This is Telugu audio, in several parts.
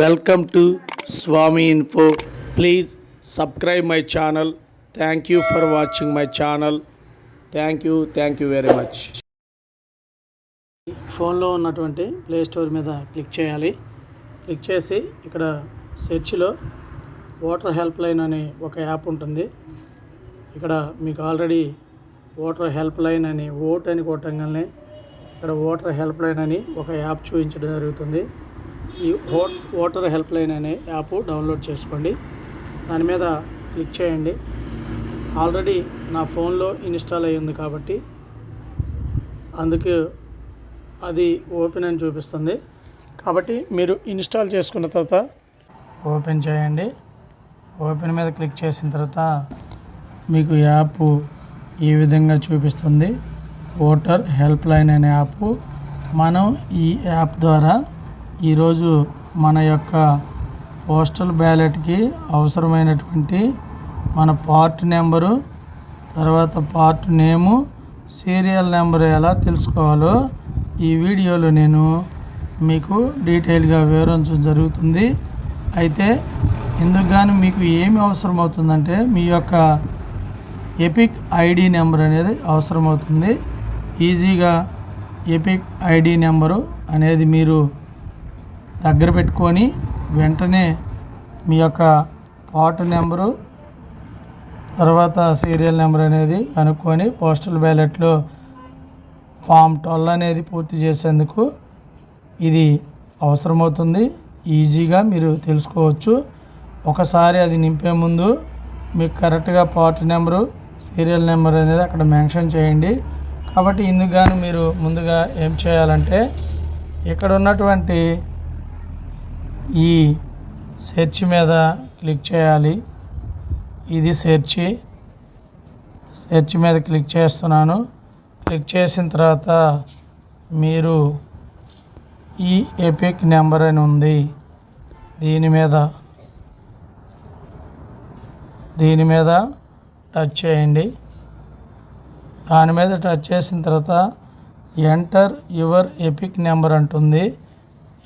Welcome to Swami info please subscribe my channel thank you for watching my channel thank you thank you very much ఫోన్లో ఉన్నటువంటి ప్లే స్టోర్ మీద క్లిక్ చేయాలి. క్లిక్ చేసి ఇక్కడ సెర్చ్లో వాటర్ హెల్ప్ లైన్ అనే ఒక యాప్ ఉంటుంది. ఇక్కడ మీకు ఆల్రెడీ వాటర్ హెల్ప్ లైన్ అని ఓట్ అని కొట్టంగానే ఇక్కడ వాటర్ హెల్ప్ లైన్ అని ఒక యాప్ చూపించడం జరుగుతుంది. ఈ ఓటర్ హెల్ప్ లైన్ అనే యాప్ డౌన్లోడ్ చేసుకోండి. దాని మీద క్లిక్ చేయండి. ఆల్రెడీ నా ఫోన్లో ఇన్స్టాల్ అయ్యింది కాబట్టి అందుకు అది ఓపెన్ అని చూపిస్తుంది. కాబట్టి మీరు ఇన్స్టాల్ చేసుకున్న తర్వాత ఓపెన్ చేయండి. ఓపెన్ మీద క్లిక్ చేసిన తర్వాత మీకు యాప్ ఈ విధంగా చూపిస్తుంది. ఓటర్ హెల్ప్ లైన్ అనే యాప్. మనం ఈ యాప్ ద్వారా ఈరోజు మన యొక్క పోస్టల్ బ్యాలెట్కి అవసరమైనటువంటి మన పార్ట్ నెంబరు తర్వాత పార్ట్ నేము సీరియల్ నెంబర్ ఎలా తెలుసుకోవాలో ఈ వీడియోలో నేను మీకు డీటెయిల్గా వివరించడం జరుగుతుంది. అయితే ఇందుకు కానీ మీకు ఏమి అవసరం అవుతుందంటే మీ యొక్క ఎపిక్ ఐడి నెంబర్ అనేది అవసరమవుతుంది. ఈజీగా ఎపిక్ ఐడి నెంబరు అనేది మీరు దగ్గర పెట్టుకొని వెంటనే మీ యొక్క పార్ట్ నెంబరు తర్వాత సీరియల్ నెంబర్ అనేది కనుక్కొని పోస్టల్ బ్యాలెట్లో ఫామ్ ట్వెల్వ్ అనేది పూర్తి చేసేందుకు ఇది అవసరమవుతుంది. ఈజీగా మీరు తెలుసుకోవచ్చు. ఒకసారి అది నింపే ముందు మీకు కరెక్ట్గా పార్ట్ నెంబరు సీరియల్ నెంబర్ అనేది అక్కడ మెన్షన్ చేయండి. కాబట్టి ఇందుకు గాను మీరు ముందుగా ఏం చేయాలంటే ఇక్కడ ఉన్నటువంటి ఈ సెర్చ్ మీద క్లిక్ చేయాలి. ఇది సెర్చ్. సెర్చ్ మీద క్లిక్ చేస్తున్నాను. క్లిక్ చేసిన తర్వాత మీరు ఈ ఎపిక్ నెంబర్ అని ఉంది. దీని మీద దీని మీద టచ్ చేయండి. దాని మీద టచ్ చేసిన తర్వాత ఎంటర్ యువర్ ఎపిక్ నెంబర్ అంటుంది.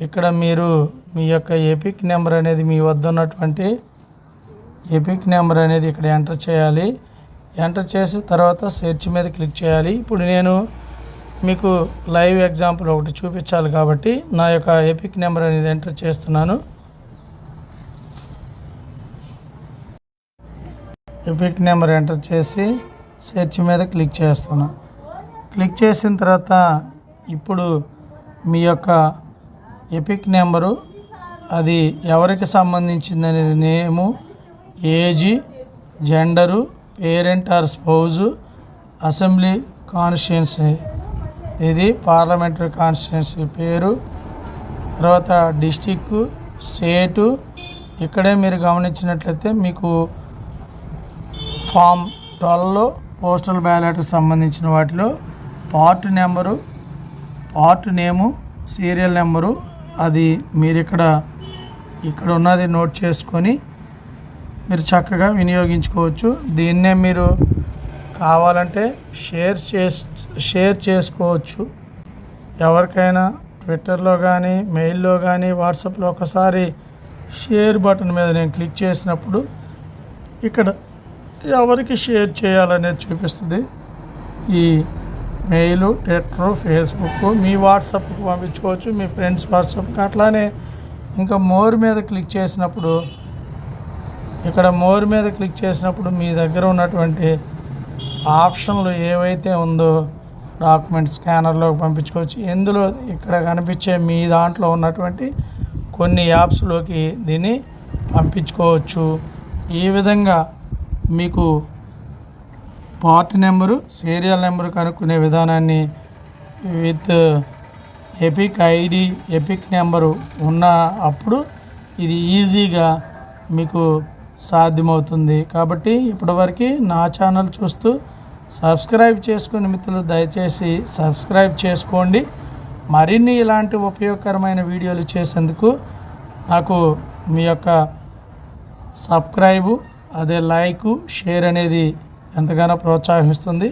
ఇక్కడ మీరు మీ యొక్క ఎపిక్ నెంబర్ అనేది మీ వద్ద ఉన్నటువంటి ఎపిక్ నెంబర్ అనేది ఇక్కడ ఎంటర్ చేయాలి. ఎంటర్ చేసిన తర్వాత సెర్చ్ మీద క్లిక్ చేయాలి. ఇప్పుడు నేను మీకు లైవ్ ఎగ్జాంపుల్ ఒకటి చూపించాలి కాబట్టి నా యొక్క ఎపిక్ నెంబర్ అనేది ఎంటర్ చేస్తున్నాను. ఎపిక్ నెంబర్ ఎంటర్ చేసి సెర్చ్ మీద క్లిక్ చేస్తున్నా. క్లిక్ చేసిన తర్వాత ఇప్పుడు మీ యొక్క ఎపిక్ నెంబరు అది ఎవరికి సంబంధించింది అనేది name age gender parent or spouse assembly constituency ఇది పార్లమెంటరీ కాన్స్టిట్యున్సీ పేరు. తర్వాత డిస్టిక్ స్టేటు. ఇక్కడే మీరు గమనించినట్లయితే మీకు ఫామ్ ట్వెల్వ్లో పోస్టల్ బ్యాలెట్కి సంబంధించిన వాటిలో part number part name serial number అది మీరు ఇక్కడ ఇక్కడ ఉన్నది నోట్ చేసుకొని మీరు చక్కగా వినియోగించుకోవచ్చు. దీన్నే మీరు కావాలంటే షేర్ చేస్ షేర్ చేసుకోవచ్చు. ఎవరికైనా ట్విట్టర్లో కానీ మెయిల్లో కానీ వాట్సాప్లో ఒకసారి షేర్ బటన్ మీద నేను క్లిక్ చేసినప్పుడు ఇక్కడ ఎవరికి షేర్ చేయాలనేది చూపిస్తుంది. ఈ మెయిల్ ట్విట్టర్ ఫేస్బుక్ మీ వాట్సాప్కి పంపించుకోవచ్చు మీ ఫ్రెండ్స్ వాట్సాప్కి అట్లానే ఇంకా మోర్ మీద క్లిక్ చేసినప్పుడు ఇక్కడ మోర్ మీద క్లిక్ చేసినప్పుడు మీ దగ్గర ఉన్నటువంటి ఆప్షన్లు ఏవైతే ఉందో డాక్యుమెంట్ స్కానర్లోకి పంపించుకోవచ్చు. ఎందులో ఇక్కడ కనిపించే మీ దాంట్లో ఉన్నటువంటి కొన్ని యాప్స్లోకి దీన్ని పంపించుకోవచ్చు. ఈ విధంగా మీకు పార్ట్ నెంబరు సీరియల్ నెంబరు కనుక్కునే విధానాన్ని with EPIC ID EPIC number ఉన్న అప్పుడు ఇది ఈజీగా మీకు సాధ్యమవుతుంది. కాబట్టి ఇప్పటివరకు నా ఛానల్ చూస్తూ సబ్స్క్రైబ్ చేసుకుని మిత్రులు దయచేసి సబ్స్క్రైబ్ చేసుకోండి. మరిన్ని ఇలాంటి ఉపయోగకరమైన వీడియోలు చేసేందుకు నాకు మీ యొక్క సబ్స్క్రైబు అదే లైకు షేర్ అనేది ఎంతగానో ప్రోత్సాహిస్తుంది.